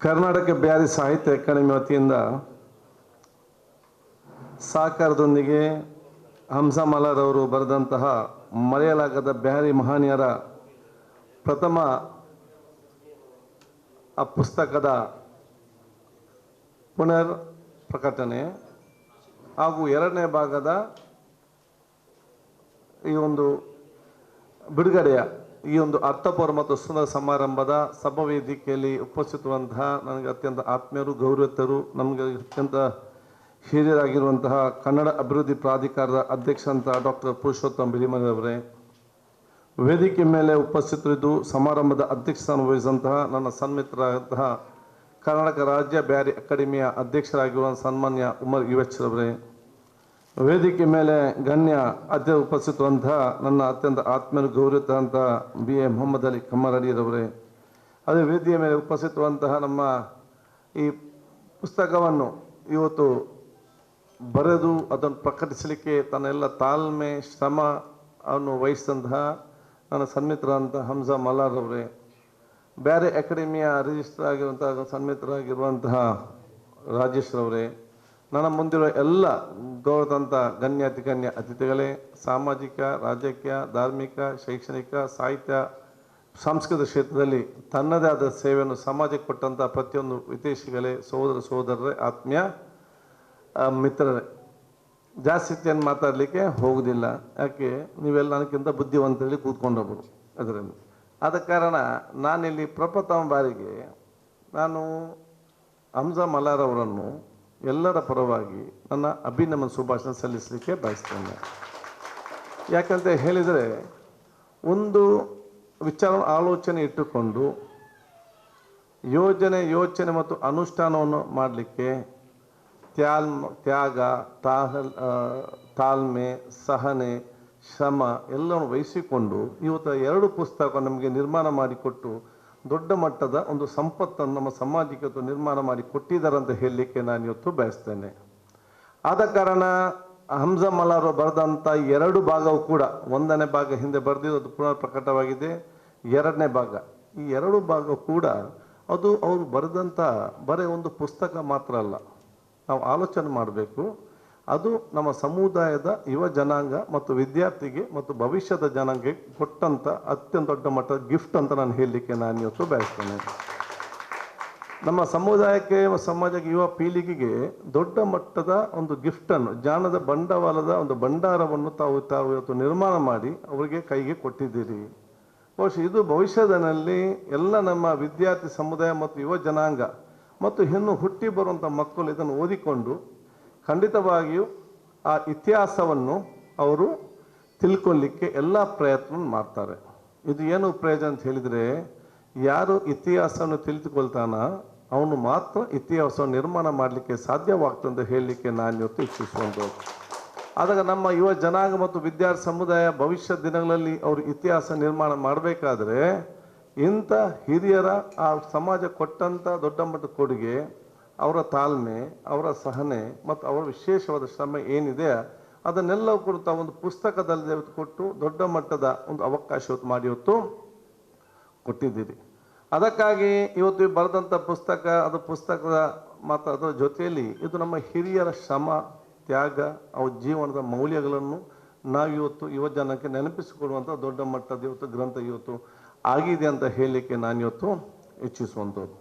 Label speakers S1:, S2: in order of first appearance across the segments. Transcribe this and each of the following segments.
S1: ಕರ್ನಾಟಕ ಬ್ಯಾರಿ ಸಾಹಿತ್ಯ ಅಕಾಡೆಮಿ ವತಿಯಿಂದ ಸಹಕಾರದೊಂದಿಗೆ ಹಂಸಮಲಾರವರು ಬರೆದಂತಹ ಮರೆಯಲಾಗದ ಬ್ಯಾರಿ ಮಹನೀಯರ ಪ್ರಥಮ ಆ ಪುಸ್ತಕದ ಪುನರ್ ಪ್ರಕಟಣೆ ಹಾಗೂ ಎರಡನೇ ಭಾಗದ ಈ ಒಂದು ಬಿಡುಗಡೆಯ ಈ ಒಂದು ಅರ್ಥಪೂರ್ವ ಮತ್ತು ಸುಂದರ ಸಮಾರಂಭದ ಸಭಾ ವೇದಿಕೆಯಲ್ಲಿ ಉಪಸ್ಥಿತರುವಂತಹ ನನಗೆ ಅತ್ಯಂತ ಆತ್ಮೀಯರು ಗೌರವಿತರು ನಮಗೆ ಅತ್ಯಂತ ಹಿರಿಯರಾಗಿರುವಂತಹ ಕನ್ನಡ ಅಭಿವೃದ್ಧಿ ಪ್ರಾಧಿಕಾರದ ಅಧ್ಯಕ್ಷ ಅಂತ ಡಾಕ್ಟರ್ ಪುರುಷೋತ್ತಮ್ ಅವರೇ, ವೇದಿಕೆ ಮೇಲೆ ಉಪಸ್ಥಿತರಿದ್ದು ಸಮಾರಂಭದ ಅಧ್ಯಕ್ಷ ಸ್ಥಾನ ವಹಿಸಿದಂತಹ ನನ್ನ ಸನ್ಮಿತ್ರರಾದಂತಹ ಕರ್ನಾಟಕ ರಾಜ್ಯ ಬ್ಯಾರಿ ಅಕಾಡೆಮಿಯ ಅಧ್ಯಕ್ಷರಾಗಿರುವ ಸನ್ಮಾನ್ಯ ಉಮರ್ ಯುವಚ್ರವರೇ ವೇದಿಕೆ ಮೇಲೆ ಗಣ್ಯ ಅತ್ಯ ಉಪಸ್ಥಿತವಂತಹ ನನ್ನ ಅತ್ಯಂತ ಆತ್ಮೀಯ ಗೌರವಿತ ಅಂತ ಬಿ ಎ ಮೊಹಮ್ಮದ್ ಅಲಿ ಕಮ್ಮರಡಿರವರೇ ಅದೇ ವೇದಿಕೆ ಮೇಲೆ ಉಪಸ್ಥಿತವಂತಹ ನಮ್ಮ ಈ ಪುಸ್ತಕವನ್ನು ಇವತ್ತು ಬರೆದು ಅದನ್ನು ಪ್ರಕಟಿಸಲಿಕ್ಕೆ ತನ್ನೆಲ್ಲ ತಾಳ್ಮೆ, ಶ್ರಮ ಅನ್ನು ವಹಿಸಿದಂತಹ ನನ್ನ ಸನ್ಮಿತ್ರರಂತಹ ಹಂಸ ಮಲ್ಲಾರವರೇ ಬೇರೆ ಅಕಾಡೆಮಿಯ ರಿಜಿಸ್ಟರ್ ಆಗಿರುವಂತಹ ಸನ್ಮಿತ್ರರಾಗಿರುವಂತಹ ರಾಜೇಶ್ ರವರೇ. ನನ್ನ ಮುಂದಿರುವ ಎಲ್ಲ ಗೌರವದಂಥ ಗಣ್ಯ, ಅತಿಗಣ್ಯ ಅತಿಥಿಗಳೇ, ಸಾಮಾಜಿಕ, ರಾಜಕೀಯ, ಧಾರ್ಮಿಕ, ಶೈಕ್ಷಣಿಕ, ಸಾಹಿತ್ಯ ಸಾಂಸ್ಕೃತಿಕ ಕ್ಷೇತ್ರದಲ್ಲಿ ತನ್ನದೇ ಆದ ಸೇವೆಯನ್ನು ಸಮಾಜಕ್ಕೆ ಕೊಟ್ಟಂಥ ಪ್ರತಿಯೊಂದು ವಿದೇಶಿಗಳೇ ಸಹೋದರ ಸಹೋದರರೇ, ಆತ್ಮೀಯ ಮಿತ್ರರೇ. ಜಾಸ್ತಿ ಏನು ಮಾತಾಡಲಿಕ್ಕೆ ಹೋಗುದಿಲ್ಲ. ಯಾಕೆ? ನೀವೆಲ್ಲ ನನಗಿಂತ ಬುದ್ಧಿವಂತರಲ್ಲಿ ಕೂತ್ಕೊಂಡೊಬ್ಬರು ಅದರಲ್ಲಿ. ಆದ ಕಾರಣ ನಾನಿಲ್ಲಿ ಪ್ರಪ್ರಥಮ ಬಾರಿಗೆ ನಾನು ಹಂಸ ಮಲಾರ್ ಅವರನ್ನು ಎಲ್ಲರ ಪರವಾಗಿ ನನ್ನ ಅಭಿನಂದನ ಸುಭಾಷಣ ಸಲ್ಲಿಸಲಿಕ್ಕೆ ಬಯಸ್ತೇನೆ. ಯಾಕಂತ ಹೇಳಿದರೆ, ಒಂದು ವಿಚಾರ ಆಲೋಚನೆ ಇಟ್ಟುಕೊಂಡು ಯೋಜನೆ, ಯೋಚನೆ ಮತ್ತು ಅನುಷ್ಠಾನವನ್ನು ಮಾಡಲಿಕ್ಕೆ ತ್ಯಾಲ್, ತ್ಯಾಗ ತಾಹ ತಾಳ್ಮೆ, ಸಹನೆ, ಶ್ರಮ ಎಲ್ಲವನ್ನು ವಹಿಸಿಕೊಂಡು ಇವತ್ತು ಎರಡು ಪುಸ್ತಕ ನಮಗೆ ನಿರ್ಮಾಣ ಮಾಡಿಕೊಟ್ಟು ದೊಡ್ಡ ಮಟ್ಟದ ಒಂದು ಸಂಪತ್ತನ್ನು ನಮ್ಮ ಸಮಾಜಕ್ಕೆ ನಿರ್ಮಾಣ ಮಾಡಿ ಕೊಟ್ಟಿದ್ದಾರೆ ಅಂತ ಹೇಳಲಿಕ್ಕೆ ನಾನು ಇವತ್ತು ಬಯಸ್ತೇನೆ. ಆದ ಕಾರಣ ಹಂಸ ಮಲಾರು ಬರೆದಂಥ ಎರಡು ಭಾಗವು ಕೂಡ, ಒಂದನೇ ಭಾಗ ಹಿಂದೆ ಬರೆದಿದ್ದು ಅದು ಪುನರ್ ಪ್ರಕಟವಾಗಿದೆ, ಎರಡನೇ ಭಾಗ. ಈ ಎರಡು ಭಾಗ ಕೂಡ ಅದು ಅವರು ಬರೆದಂಥ ಬರೀ ಒಂದು ಪುಸ್ತಕ ಮಾತ್ರ ಅಲ್ಲ. ನಾವು ಆಲೋಚನೆ ಮಾಡಬೇಕು. ಅದು ನಮ್ಮ ಸಮುದಾಯದ ಯುವ ಜನಾಂಗ ಮತ್ತು ವಿದ್ಯಾರ್ಥಿಗೆ ಮತ್ತು ಭವಿಷ್ಯದ ಜನಾಂಗಕ್ಕೆ ಕೊಟ್ಟಂಥ ಅತ್ಯಂತ ದೊಡ್ಡ ಮಟ್ಟದ ಗಿಫ್ಟ್ ಅಂತ ನಾನು ಹೇಳಲಿಕ್ಕೆ ನಾನು ಇವತ್ತು ಬಯಸ್ತೇನೆ. ನಮ್ಮ ಸಮುದಾಯಕ್ಕೆ ಸಮಾಜಕ್ಕೆ ಯುವ ಪೀಳಿಗೆಗೆ ದೊಡ್ಡ ಮಟ್ಟದ ಒಂದು ಗಿಫ್ಟನ್ನು ಜ್ಞಾನದ ಬಂಡವಾಳದ ಒಂದು ಭಂಡಾರವನ್ನು ತಾವು ತಾವು ಇವತ್ತು ನಿರ್ಮಾಣ ಮಾಡಿ ಅವರಿಗೆ ಕೈಗೆ ಕೊಟ್ಟಿದ್ದೀರಿ. ಬಹುಶಃ ಇದು ಭವಿಷ್ಯದಲ್ಲಿ ಎಲ್ಲ ನಮ್ಮ ವಿದ್ಯಾರ್ಥಿ ಸಮುದಾಯ ಮತ್ತು ಯುವ ಜನಾಂಗ ಮತ್ತು ಇನ್ನು ಹುಟ್ಟಿ ಬರುವಂಥ ಮಕ್ಕಳು ಇದನ್ನು ಓದಿಕೊಂಡು ಖಂಡಿತವಾಗಿಯೂ ಆ ಇತಿಹಾಸವನ್ನು ಅವರು ತಿಳ್ಕೊಳ್ಳಿಕ್ಕೆ ಎಲ್ಲ ಪ್ರಯತ್ನ ಮಾಡ್ತಾರೆ. ಇದು ಏನು ಪ್ರಯೋಜನ ಅಂತ ಹೇಳಿದರೆ, ಯಾರು ಇತಿಹಾಸವನ್ನು ತಿಳಿದುಕೊಳ್ತಾನ ಅವನು ಮಾತ್ರ ಇತಿಹಾಸವನ್ನು ನಿರ್ಮಾಣ ಮಾಡಲಿಕ್ಕೆ ಸಾಧ್ಯವಾಗ್ತದೆ ಅಂತ ಹೇಳಲಿಕ್ಕೆ ನಾನು ಇವತ್ತು ಇಚ್ಛಿಸ್ಕೊಂಡು ಆದಾಗ ನಮ್ಮ ಯುವ ಜನಾಂಗ ಮತ್ತು ವಿದ್ಯಾರ್ಥಿ ಸಮುದಾಯ ಭವಿಷ್ಯ ದಿನಗಳಲ್ಲಿ ಅವರು ಇತಿಹಾಸ ನಿರ್ಮಾಣ ಮಾಡಬೇಕಾದ್ರೆ ಇಂಥ ಹಿರಿಯರ ಆ ಸಮಾಜ ಕೊಟ್ಟಂಥ ದೊಡ್ಡ ಮಟ್ಟದ ಕೊಡುಗೆ ಅವರ ತಾಳ್ಮೆ, ಅವರ ಸಹನೆ ಮತ್ತು ಅವರ ವಿಶೇಷವಾದ ಶ್ರಮ ಏನಿದೆ ಅದನ್ನೆಲ್ಲ ಕೂಡ ಒಂದು ಪುಸ್ತಕದಲ್ಲಿ ಕೊಟ್ಟು ದೊಡ್ಡ ಮಟ್ಟದ ಒಂದು ಅವಕಾಶ ಮಾಡಿ ಇವತ್ತು ಕೊಟ್ಟಿದ್ದೀರಿ. ಅದಕ್ಕಾಗಿ ಇವತ್ತು ಬರೆದಂಥ ಪುಸ್ತಕ, ಅದು ಪುಸ್ತಕದ ಮತ್ತು ಅದರ ಜೊತೆಯಲ್ಲಿ ಇದು ನಮ್ಮ ಹಿರಿಯರ ಶ್ರಮ, ತ್ಯಾಗ ಅವ್ರ ಜೀವನದ ಮೌಲ್ಯಗಳನ್ನು ನಾವು ಇವತ್ತು ಯುವ ಜನಕ್ಕೆ ನೆನಪಿಸಿಕೊಡುವಂಥ ದೊಡ್ಡ ಮಟ್ಟದ ಇವತ್ತು ಗ್ರಂಥ ಇವತ್ತು ಆಗಿದೆ ಅಂತ ಹೇಳಲಿಕ್ಕೆ ನಾನು ಇವತ್ತು ಇಚ್ಛಿಸುವಂಥದ್ದು.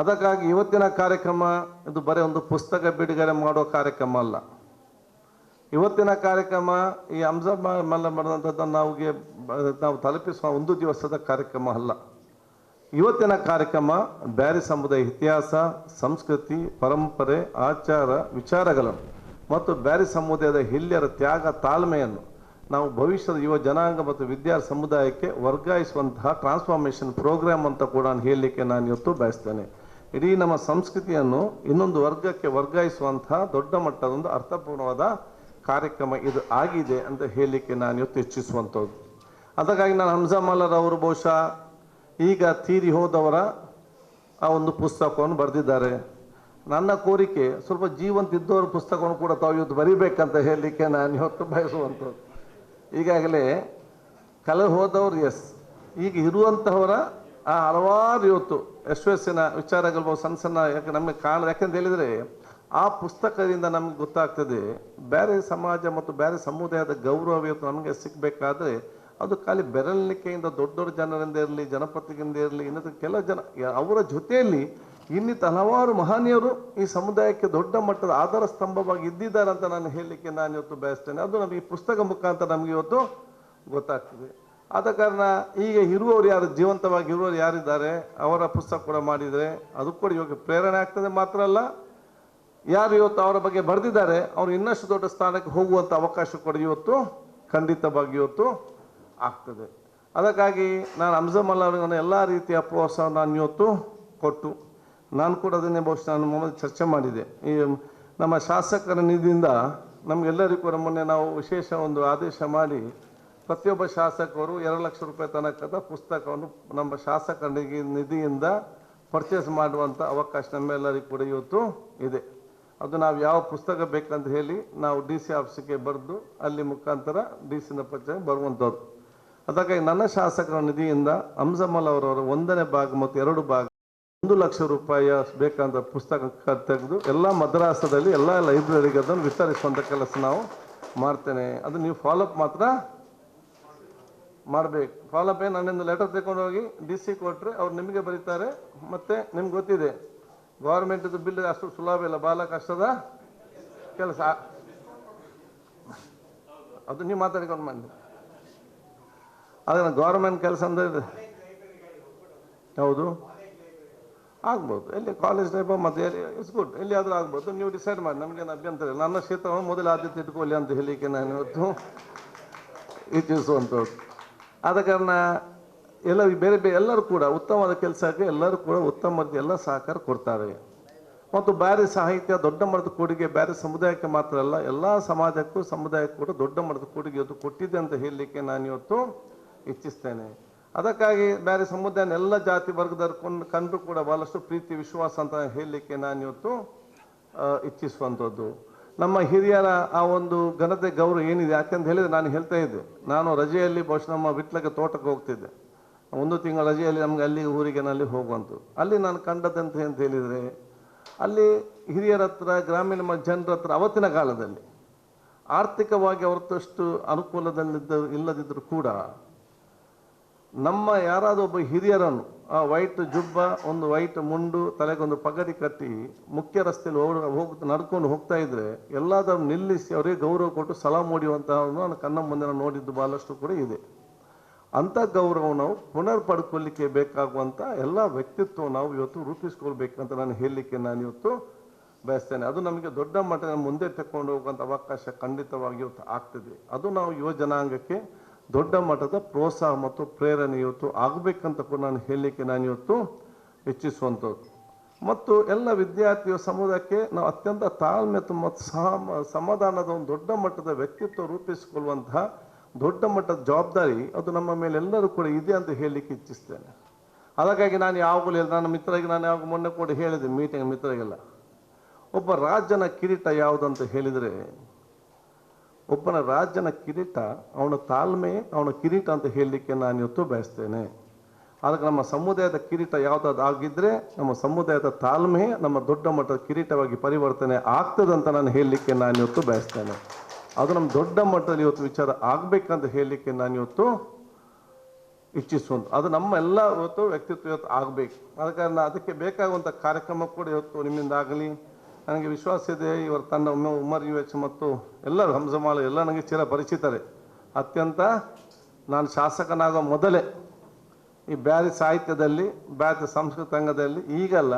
S1: ಅದಕ್ಕಾಗಿ ಇವತ್ತಿನ ಕಾರ್ಯಕ್ರಮ, ಇದು ಬರೀ ಒಂದು ಪುಸ್ತಕ ಬಿಡುಗಡೆ ಮಾಡೋ ಕಾರ್ಯಕ್ರಮ ಅಲ್ಲ. ಇವತ್ತಿನ ಕಾರ್ಯಕ್ರಮ, ಈ ಅಂಶ ಮಲ್ಲ ಮಾಡಿದಂಥದ್ದು ನಾವುಗೆ, ನಾವು ತಲುಪಿಸುವ ಒಂದು ದಿವಸದ ಕಾರ್ಯಕ್ರಮ ಅಲ್ಲ. ಇವತ್ತಿನ ಕಾರ್ಯಕ್ರಮ ಬ್ಯಾರಿ ಸಮುದಾಯ ಇತಿಹಾಸ, ಸಂಸ್ಕೃತಿ, ಪರಂಪರೆ, ಆಚಾರ, ವಿಚಾರಗಳನ್ನು ಮತ್ತು ಬ್ಯಾರಿ ಸಮುದಾಯದ ಹಿರಿಯರ ತ್ಯಾಗ, ತಾಳ್ಮೆಯನ್ನು ನಾವು ಭವಿಷ್ಯದ ಯುವ ಜನಾಂಗ ಮತ್ತು ವಿದ್ಯಾರ್ಥಿ ಸಮುದಾಯಕ್ಕೆ ವರ್ಗಾಯಿಸುವಂತಹ ಟ್ರಾನ್ಸ್ಫಾರ್ಮೇಷನ್ ಪ್ರೋಗ್ರಾಮ್ ಅಂತ ಕೂಡ ನಾನು ಹೇಳಲಿಕ್ಕೆ ನಾನು ಇವತ್ತು ಬಯಸ್ತೇನೆ. ಇಡೀ ನಮ್ಮ ಸಂಸ್ಕೃತಿಯನ್ನು ಇನ್ನೊಂದು ವರ್ಗಕ್ಕೆ ವರ್ಗಾಯಿಸುವಂತಹ ದೊಡ್ಡ ಮಟ್ಟದ ಒಂದು ಅರ್ಥಪೂರ್ಣವಾದ ಕಾರ್ಯಕ್ರಮ ಇದು ಆಗಿದೆ ಅಂತ ಹೇಳಲಿಕ್ಕೆ ನಾನು ಇವತ್ತು ಇಚ್ಛಿಸುವಂಥದ್ದು. ಅದಕ್ಕಾಗಿ ನಾನು ಹಂಸಮಲ್ಲರ್ ಅವರು ಬಹುಶಃ ಈಗ ತೀರಿ ಹೋದವರ ಆ ಒಂದು ಪುಸ್ತಕವನ್ನು ಬರೆದಿದ್ದಾರೆ. ನನ್ನ ಕೋರಿಕೆ ಸ್ವಲ್ಪ ಜೀವಂತ ಇದ್ದವರ ಪುಸ್ತಕವನ್ನು ಕೂಡ ತಾವು ಇವತ್ತು ಬರೀಬೇಕಂತ ಹೇಳಲಿಕ್ಕೆ ನಾನು ಇವತ್ತು ಬಯಸುವಂಥದ್ದು. ಈಗಾಗಲೇ ಕಲೆ ಹೋದವರು ಎಸ್ ಈಗ ಇರುವಂತಹವರ ಆ ಹಲವಾರು ಇವತ್ತು ಯಶಸ್ಸಿನ ವಿಚಾರಗಳು ಸಣ್ಣ ಸಣ್ಣ ಯಾಕೆ ನಮಗೆ ಕಾಣ ಯಾಕಂತ ಹೇಳಿದರೆ ಆ ಪುಸ್ತಕದಿಂದ ನಮ್ಗೆ ಗೊತ್ತಾಗ್ತದೆ, ಬೇರೆ ಸಮಾಜ ಮತ್ತು ಬೇರೆ ಸಮುದಾಯದ ಗೌರವ ಇವತ್ತು ನಮಗೆ ಸಿಗಬೇಕಾದ್ರೆ ಅದು ಖಾಲಿ ಬೆರಳಿಕೆಯಿಂದ ದೊಡ್ಡ ದೊಡ್ಡ ಜನರಿಂದ ಇರಲಿ ಜನಪತಿಗಿಂದ ಇರಲಿ, ಇನ್ನಿತರ ಕೆಲ ಜನ ಅವರ ಜೊತೆಯಲ್ಲಿ ಇನ್ನಿತ ಹಲವಾರು ಮಹನೀಯರು ಈ ಸಮುದಾಯಕ್ಕೆ ದೊಡ್ಡ ಮಟ್ಟದ ಆಧಾರ ಸ್ತಂಭವಾಗಿ ಇದ್ದಿದ್ದಾರೆ ಅಂತ ನಾನು ಹೇಳಲಿಕ್ಕೆ ನಾನು ಇವತ್ತು ಬಯಸ್ತೇನೆ. ಅದು ನಮಗೆ ಈ ಪುಸ್ತಕ ಮುಖಾಂತರ ನಮಗೆ ಇವತ್ತು ಗೊತ್ತಾಗ್ತದೆ. ಆದ ಕಾರಣ ಈಗ ಇರುವವರು ಯಾರು, ಜೀವಂತವಾಗಿ ಇರುವವರು ಯಾರಿದ್ದಾರೆ, ಅವರ ಪುಸ್ತಕ ಕೂಡ ಮಾಡಿದರೆ ಅದು ಕೂಡ ಇವಾಗ ಪ್ರೇರಣೆ ಆಗ್ತದೆ ಮಾತ್ರ ಅಲ್ಲ. ಯಾರು ಇವತ್ತು ಅವರ ಬಗ್ಗೆ ಬರೆದಿದ್ದಾರೆ, ಅವರು ಇನ್ನಷ್ಟು ದೊಡ್ಡ ಸ್ಥಾನಕ್ಕೆ ಹೋಗುವಂಥ ಅವಕಾಶ ಕೂಡ ಇವತ್ತು ಖಂಡಿತವಾಗಿ ಇವತ್ತು ಆಗ್ತದೆ. ಅದಕ್ಕಾಗಿ ನಾನು ಅಂಜಮಲ್ ಅವರಿಗೆ ಎಲ್ಲ ರೀತಿಯ ಪ್ರೋತ್ಸಾಹ ನಾನು ಇವತ್ತು ಕೊಟ್ಟು, ನಾನು ಕೂಡ ಅದನ್ನೇ ಬಹುಶಃ ನಾನು ಮೊದಲು ಚರ್ಚೆ ಮಾಡಿದೆ. ಈ ನಮ್ಮ ಶಾಸಕರ ನಿಧಿಯಿಂದ ನಮಗೆಲ್ಲರಿಗೂ ಕೂಡ ಮೊನ್ನೆ ನಾವು ವಿಶೇಷ ಒಂದು ಆದೇಶ ಮಾಡಿ ಪ್ರತಿಯೊಬ್ಬ ಶಾಸಕರು ಎರಡು ಲಕ್ಷ ರೂಪಾಯಿ ತನಕದ ಪುಸ್ತಕವನ್ನು ನಮ್ಮ ಶಾಸಕ ನಿಧಿ ನಿಧಿಯಿಂದ ಪರ್ಚೇಸ್ ಮಾಡುವಂಥ ಅವಕಾಶ ನಮ್ಮೆಲ್ಲರಿಗೂ ಕೂಡ ಇವತ್ತು ಇದೆ. ಅದು ನಾವು ಯಾವ ಪುಸ್ತಕ ಬೇಕಂತ ಹೇಳಿ ನಾವು ಡಿ ಸಿ ಆಫೀಸಿಗೆ ಬರೆದು ಅಲ್ಲಿ ಮುಖಾಂತರ ಡಿ ಸಿನ ಪರ್ಚೇಸ್ ಬರುವಂಥದ್ದು ಅದಕ್ಕಾಗಿ ನನ್ನ ಶಾಸಕರ ನಿಧಿಯಿಂದ ಅಂಜಮಲ್ ಅವರವರ ಒಂದನೇ ಭಾಗ ಮತ್ತು ಎರಡು ಭಾಗ ಒಂದು ಲಕ್ಷ ರೂಪಾಯಿಯ ಬೇಕಂತ ಪುಸ್ತಕ ತೆಗೆದು ಎಲ್ಲ ಮದ್ರಾಸದಲ್ಲಿ ಎಲ್ಲ ಲೈಬ್ರರಿಗೆ ಅದನ್ನು ವಿತರಿಸುವಂಥ ಕೆಲಸ ನಾವು ಮಾಡ್ತೇನೆ. ಅದು ನೀವು ಫಾಲೋಅಪ್ ಮಾತ್ರ ಮಾಡಬೇಕು. ಫಾಲೋಅಪ್ ಏನು, ನನ್ನಿಂದ ಲೆಟರ್ ತಗೊಂಡು ಹೋಗಿ ಡಿ ಸಿ ಕೊಟ್ಟರೆ ಅವ್ರು ನಿಮಗೆ ಬರೀತಾರೆ, ಮತ್ತೆ ನಿಮ್ಗೆ ಗೊತ್ತಿದೆ. ಗೌರ್ಮೆಂಟ್ದು ಬಿಲ್ ಅಷ್ಟು ಸುಲಭ ಇಲ್ಲ ಭಾಳ ಕಷ್ಟದ ಕೆಲಸ. ಅದು ನೀವು ಮಾತಾಡಿಕೊಂಡು ಮಾಡಿ ಅದನ್ನು ಗೌರ್ಮೆಂಟ್ ಕೆಲಸ ಅಂದ್ರೆ ಹೌದು. ಆಗ್ಬೋದು. ಎಲ್ಲಿ ಕಾಲೇಜ್ ಟೈಪ್ ಮತ್ತೆ ಇಟ್ಸ್ ಗುಡ್ ಆದರೂ ಆಗ್ಬೋದು. ನೀವು ಡಿಸೈಡ್ ಮಾಡಿ. ನಮಗೇನು ಅಭ್ಯಂತರ ಇಲ್ಲ. ನನ್ನ ಕ್ಷೇತ್ರವನ್ನು ಮೊದಲು ಆದ್ಯತೆ ಇಟ್ಕೊಳ್ಳಿ ಅಂತ ಹೇಳಿಕೆ ನಾನು ಇವತ್ತು. ಇಚ್ಛಿಸುವಂಥದ್ದು ಆದ ಕಾರಣ ಎಲ್ಲ ಬೇರೆ ಬೇರೆ ಎಲ್ಲರೂ ಕೂಡ ಉತ್ತಮವಾದ ಕೆಲಸಕ್ಕೆ ಎಲ್ಲರೂ ಕೂಡ ಉತ್ತಮ ಎಲ್ಲ ಸಹಕಾರ ಕೊಡ್ತಾರೆ. ಮತ್ತು ಬೇರೆ ಸಾಹಿತ್ಯ ದೊಡ್ಡ ಮಟ್ಟದ ಕೊಡುಗೆ ಬೇರೆ ಸಮುದಾಯಕ್ಕೆ ಮಾತ್ರ ಅಲ್ಲ, ಎಲ್ಲ ಸಮಾಜಕ್ಕೂ ಸಮುದಾಯಕ್ಕೂ ಕೂಡ ದೊಡ್ಡ ಮಟ್ಟದ ಕೊಡುಗೆ ಇವತ್ತು ಕೊಟ್ಟಿದೆ ಅಂತ ಹೇಳಲಿಕ್ಕೆ ನಾನು ಇವತ್ತು ಇಚ್ಛಿಸ್ತೇನೆ. ಅದಕ್ಕಾಗಿ ಬೇರೆ ಸಮುದಾಯನ ಎಲ್ಲ ಜಾತಿ ವರ್ಗದವ್ರು ಕೊಂಡು ಕಂಡು ಕೂಡ ಬಹಳಷ್ಟು ಪ್ರೀತಿ, ವಿಶ್ವಾಸ ಅಂತ ಹೇಳಲಿಕ್ಕೆ ನಾನು ಇವತ್ತು ಇಚ್ಛಿಸುವಂಥದ್ದು ನಮ್ಮ ಹಿರಿಯರ ಆ ಒಂದು ಘನತೆ ಗೌರವ ಏನಿದೆ? ಯಾಕಂತ ಹೇಳಿದ್ರೆ ನಾನು ಹೇಳ್ತಾ ಇದ್ದೆ, ನಾನು ರಜೆಯಲ್ಲಿ ಬಹುಶಃ ನಮ್ಮ ವಿಟ್ಲಕ್ಕೆ ತೋಟಕ್ಕೆ ಹೋಗ್ತಿದ್ದೆ. ಒಂದು ತಿಂಗಳ ರಜೆಯಲ್ಲಿ ನಮ್ಗೆ ಅಲ್ಲಿ ಊರಿಗೆನಲ್ಲಿ ಹೋಗುವಂಥದ್ದು ಅಲ್ಲಿ ನಾನು ಕಂಡದಂತೆ ಅಂತ ಹೇಳಿದರೆ, ಅಲ್ಲಿ ಹಿರಿಯರ ಹತ್ರ, ಗ್ರಾಮೀಣ ಜನರ ಹತ್ರ ಅವತ್ತಿನ ಕಾಲದಲ್ಲಿ ಆರ್ಥಿಕವಾಗಿ ಅವರಷ್ಟು ಅನುಕೂಲದಲ್ಲಿದ್ದ ಇಲ್ಲದಿದ್ದರೂ ಕೂಡ ನಮ್ಮ ಯಾರಾದರೂ ಒಬ್ಬ ಹಿರಿಯರನ್ನು ಆ ವೈಟ್ ಜುಬ್ಬ, ಒಂದು ವೈಟ್ ಮುಂಡು ತಲೆಗೊಂದು ಪಗಡಿ ಕಟ್ಟಿ ಮುಖ್ಯ ರಸ್ತೆಯಲ್ಲಿ ಹೋಗ ಹೋಗ್ ನಡ್ಕೊಂಡು ಹೋಗ್ತಾ ಇದ್ರೆ ಎಲ್ಲಾದರೂ ನಿಲ್ಲಿಸಿ ಅವರಿಗೆ ಗೌರವ ಕೊಟ್ಟು ಸಲ ಮೂಡಿಯುವಂತಹವನ್ನು ನಾನು ಕಣ್ಣ ಮುಂದೆ ನೋಡಿದ್ದು ಬಹಳಷ್ಟು ಕೂಡ ಇದೆ. ಅಂಥ ಗೌರವ ನಾವು ಪುನರ್ ಪಡ್ಕೊಳ್ಳಿಕ್ಕೆ ಬೇಕಾಗುವಂಥ ಎಲ್ಲ ವ್ಯಕ್ತಿತ್ವ ನಾವು ಇವತ್ತು ರೂಪಿಸ್ಕೊಳ್ಬೇಕಂತ ನಾನು ಹೇಳಲಿಕ್ಕೆ ನಾನು ಇವತ್ತು ಬಯಸ್ತೇನೆ. ಅದು ನಮಗೆ ದೊಡ್ಡ ಮಟ್ಟದ ಮುಂದೆ ತಕೊಂಡು ಹೋಗುವಂಥ ಅವಕಾಶ ಖಂಡಿತವಾಗಿ ಇವತ್ತು ಆಗ್ತದೆ. ಅದು ನಾವು ಯುವ ಜನಾಂಗಕ್ಕೆ ದೊಡ್ಡ ಮಟ್ಟದ ಪ್ರೋತ್ಸಾಹ ಮತ್ತು ಪ್ರೇರಣೆ ಇವತ್ತು ಆಗಬೇಕಂತ ಕೂಡ ನಾನು ಹೇಳಲಿಕ್ಕೆ ನಾನು ಇವತ್ತು ಹೆಚ್ಚಿಸುವಂಥದ್ದು. ಮತ್ತು ಎಲ್ಲ ವಿದ್ಯಾರ್ಥಿಯ ಸಮುದಾಯಕ್ಕೆ ನಾವು ಅತ್ಯಂತ ತಾಳ್ಮೆ ಮತ್ತು ಸಮ, ಸಮಾಧಾನದ ಒಂದು ದೊಡ್ಡ ಮಟ್ಟದ ವ್ಯಕ್ತಿತ್ವ ರೂಪಿಸಿಕೊಳ್ಳುವಂತಹ ದೊಡ್ಡ ಮಟ್ಟದ ಜವಾಬ್ದಾರಿ ಅದು ನಮ್ಮ ಮೇಲೆ ಎಲ್ಲರೂ ಕೂಡ ಇದೆ ಅಂತ ಹೇಳಲಿಕ್ಕೆ ಇಚ್ಛಿಸ್ತೇನೆ. ಅದಕ್ಕಾಗಿ ನಾನು ಯಾವಾಗಲೂ ನನ್ನ ಮಿತ್ರರಿಗೆ ನಾನು ಯಾವಾಗ ಮೊನ್ನೆ ಕೂಡ ಹೇಳಿದೆ ಮೀಟಿಂಗ್ ಮಿತ್ರರಿಗೆಲ್ಲ. ಒಬ್ಬ ರಾಜನ ಕಿರೀಟ ಯಾವುದಂತ ಹೇಳಿದರೆ ಒಬ್ಬನ ರಾಜನ ಕಿರೀಟ, ಅವನ ತಾಳ್ಮೆ, ಅವನ ಕಿರೀಟ ಅಂತ ಹೇಳಲಿಕ್ಕೆ ನಾನು ಇವತ್ತು ಬಯಸ್ತೇನೆ. ಅದಕ್ಕೆ ನಮ್ಮ ಸಮುದಾಯದ ಕಿರೀಟ ಯಾವುದಾದ್ರು ಆಗಿದ್ರೆ ನಮ್ಮ ಸಮುದಾಯದ ತಾಳ್ಮೆ, ನಮ್ಮ ದೊಡ್ಡ ಮಟ್ಟದ ಕಿರೀಟವಾಗಿ ಪರಿವರ್ತನೆ ಆಗ್ತದಂತ ನಾನು ಹೇಳಲಿಕ್ಕೆ ನಾನು ಇವತ್ತು ಬಯಸ್ತೇನೆ. ಅದು ನಮ್ಮ ದೊಡ್ಡ ಮಟ್ಟದಲ್ಲಿ ಇವತ್ತು ವಿಚಾರ ಆಗಬೇಕಂತ ಹೇಳಲಿಕ್ಕೆ ನಾನು ಇವತ್ತು ಇಚ್ಛಿಸುವಂತ ಅದು ನಮ್ಮ ಎಲ್ಲ ಇವತ್ತು ವ್ಯಕ್ತಿತ್ವ ಇವತ್ತು ಆಗಬೇಕು. ಆದ ಅದಕ್ಕೆ ಬೇಕಾಗುವಂಥ ಕಾರ್ಯಕ್ರಮ ಕೂಡ ಇವತ್ತು ನಿಮ್ಮಿಂದ ಆಗಲಿ ನನಗೆ ವಿಶ್ವಾಸ ಇದೆ, ಇವರ ತಂಡ ಉಮರ್ ಯು ಎಚ್ ಮತ್ತು ಎಲ್ಲರೂ ಹಂಸಮಾಲ ಎಲ್ಲ ನನಗೆ ಚಿರ ಪರಿಚಿತರೆ. ಅತ್ಯಂತ ನಾನು ಶಾಸಕನಾಗೋ ಮೊದಲೇ ಈ ಬ್ಯಾರಿ ಸಾಹಿತ್ಯದಲ್ಲಿ, ಬ್ಯಾರಿ ಸಂಸ್ಕೃತ ಅಂಗದಲ್ಲಿ ಈಗಲ್ಲ,